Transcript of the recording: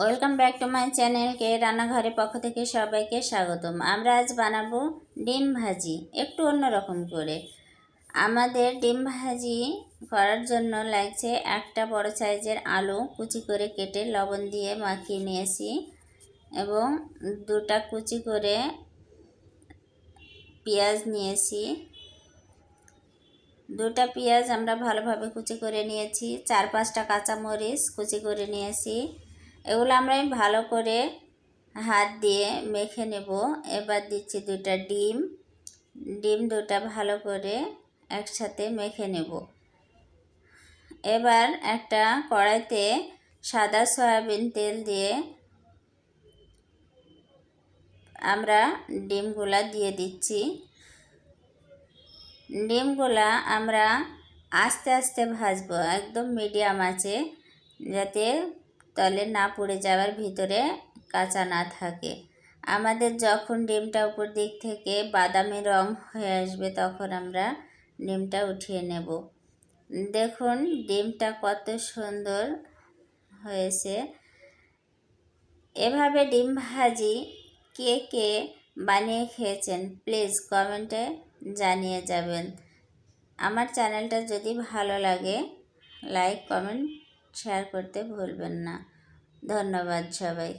Welcome back to মাই চ্যানেলকে রান্নাঘরের পক্ষ থেকে সবাইকে স্বাগতম। আমরা আজ বানাবো ডিম ভাজি, একটু অন্যরকম করে। আমাদের ডিম ভাজি করার জন্য লাগছে একটা বড় সাইজের আলু কুচি করে কেটে লবণ দিয়ে মাখিয়ে নিয়েছি এবং দুটা কুচি করে পেঁয়াজ নিয়েছি। দুটা পেঁয়াজ আমরা ভালোভাবে কুচি করে নিয়েছি, চার পাঁচটা কাঁচামরিচ কুচি করে নিয়েছি। এগুলো আমরা ভালো করে হাত দিয়ে মেখে নেব। এবার দিচ্ছি দুটা ডিম। ডিম দুটা ভালো করে একসাথে মেখে নেব। এবার একটা কড়াইতে সাদা সয়াবিন তেল দিয়ে আমরা ডিমগুলা দিয়ে দিচ্ছি। ডিমগুলা আমরা আস্তে আস্তে ভাজবো, একদম মিডিয়াম আছে, যাতে তলে না পুড়ে যাওয়ার ভিতরে কাঁচা না থাকে। আমাদের যখন ডিমটা উপর দিক থেকে বাদামি রং হয়ে আসবে তখন আমরা ডিমটা উঠিয়ে নেব। দেখুন, ডিমটা কত সুন্দর হয়েছে। এভাবে ডিম ভাজি কে কে বানিয়ে খেয়েছেন, প্লিজ কমেন্টে জানিয়ে যাবেন। আমার চ্যানেলটা যদি ভালো লাগে, লাইক, কমেন্ট শেয়ার করতে ভুলবেন না ধন্যবাদ সবাই